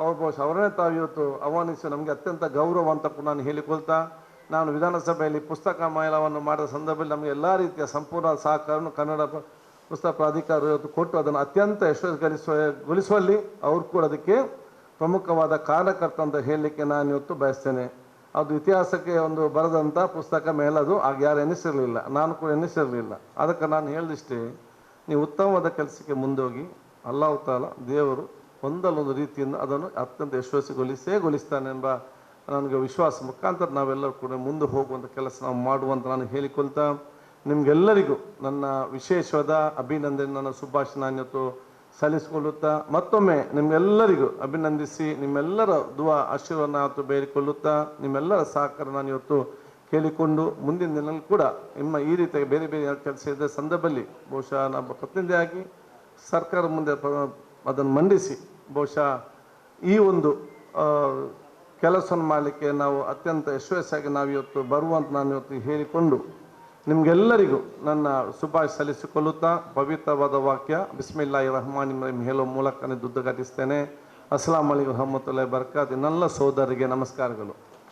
S1: ಅವ್ರ ಬಹುಶಃ ಅವರನ್ನೇ ತಾವು ಇವತ್ತು ಆಹ್ವಾನಿಸಿ ನಮಗೆ ಅತ್ಯಂತ ಗೌರವ ಅಂತ ಕೂಡ ನಾನು ಹೇಳಿಕೊಳ್ತಾ, ನಾನು ವಿಧಾನಸಭೆಯಲ್ಲಿ ಪುಸ್ತಕ ಮೇಳವನ್ನು ಮಾಡಿದ ಸಂದರ್ಭದಲ್ಲಿ ನಮಗೆ ಎಲ್ಲ ರೀತಿಯ ಸಂಪೂರ್ಣ ಸಹಕಾರವನ್ನು ಕನ್ನಡ ಪುಸ್ತಕ ಪ್ರಾಧಿಕಾರ ಇವತ್ತು ಕೊಟ್ಟು ಅದನ್ನು ಅತ್ಯಂತ ಯಶಸ್ವಿಗೊಳಿಸುವ, ಗೊಳಿಸುವಲ್ಲಿ ಅವ್ರು ಕೂಡ ಅದಕ್ಕೆ ಪ್ರಮುಖವಾದ ಕಾರ್ಯಕರ್ತ ಅಂತ ಹೇಳಲಿಕ್ಕೆ ನಾನು ಇವತ್ತು ಬಯಸ್ತೇನೆ. ಅದು ಇತಿಹಾಸಕ್ಕೆ ಒಂದು ಬರೆದಂಥ ಪುಸ್ತಕ ಮೇಲದು ಆಗ ಯಾರು ಎನಿಸಿರಲಿಲ್ಲ. ನಾನು ಕೂಡ ಎನಿಸಿರಲಿಲ್ಲ. ಅದಕ್ಕೆ ನಾನು ಹೇಳಿದಿಷ್ಟೇ, ನೀವು ಉತ್ತಮವಾದ ಕೆಲಸಕ್ಕೆ ಮುಂದೋಗಿ, ಅಲ್ಲಾಹ್ ತಾಲ ದೇವರು ಒಂದಲ್ಲೊಂದು ರೀತಿಯಿಂದ ಅದನ್ನು ಅತ್ಯಂತ ಯಶಸ್ವಿಗೊಳಿಸೇ ಗೊಳಿಸ್ತಾನೆ ಎಂಬ ನನಗೆ ವಿಶ್ವಾಸ. ಮುಖಾಂತರ ನಾವೆಲ್ಲರೂ ಕೂಡ ಮುಂದೆ ಹೋಗುವಂಥ ಕೆಲಸ ನಾವು ಮಾಡುವಂತ ನಾನು ಹೇಳಿಕೊಳ್ತಾ, ನಿಮಗೆಲ್ಲರಿಗೂ ನನ್ನ ವಿಶೇಷವಾದ ಅಭಿನಂದನೆ, ನನ್ನ ಶುಭಾಶಯ ನಾನು ಇವತ್ತು ಸಲ್ಲಿಸಿಕೊಳ್ಳುತ್ತಾ ಮತ್ತೊಮ್ಮೆ ನಿಮ್ಮೆಲ್ಲರಿಗೂ ಅಭಿನಂದಿಸಿ ನಿಮ್ಮೆಲ್ಲರ ದುವಾ ಆಶೀರ್ವಾದ ಆತು ಬೇಡಿಕೊಳ್ಳುತ್ತಾ ನಿಮ್ಮೆಲ್ಲರ ಸಹಕಾರ ನಾನು ಇವತ್ತು ಕೇಳಿಕೊಂಡು ಮುಂದಿನ ದಿನದಲ್ಲಿ ಕೂಡ ನಿಮ್ಮ ಈ ರೀತಿಯಾಗಿ ಬೇರೆ ಬೇರೆ ಕೆಲಸ ಇದ್ದ ಸಂದರ್ಭದಲ್ಲಿ ಬಹುಶಃ ನಮ್ಮ ಪ್ರತಿನಿಧಿಯಾಗಿ ಸರ್ಕಾರ ಮುಂದೆ ಅದನ್ನು ಮಂಡಿಸಿ ಬಹುಶಃ ಈ ಒಂದು ಕೆಲಸವನ್ನು ಮಾಡಲಿಕ್ಕೆ ನಾವು ಅತ್ಯಂತ ಯಶಸ್ವಿಯಾಗಿ ನಾವು ಇವತ್ತು ಬರುವಂತ ನಾನು ಇವತ್ತು ಹೇಳಿಕೊಂಡು ನಿಮಗೆಲ್ಲರಿಗೂ ನನ್ನ ಶುಭಾಶಯ ಸಲ್ಲಿಸಿಕೊಳ್ಳುತ್ತಾ ಪವಿತ್ರವಾದ ವಾಕ್ಯ ಬಿಸ್ಮಿಲ್ಲಾಹಿ ರಹಮಾನ್ ರಹೀಂ ಹೇಳುವ ಮೂಲಕ ದುಡ್ಡು ಕಟ್ಟಿಸ್ತೇನೆ ಅಸ್ಲಾಂ ಅಲಿ ರಹಮತುಲ್ಲಾಹಿ ಬರ್ಕಾತ್ ನಲ್ಲ ಸೋದರಿಗೆ ನಮಸ್ಕಾರಗಳು.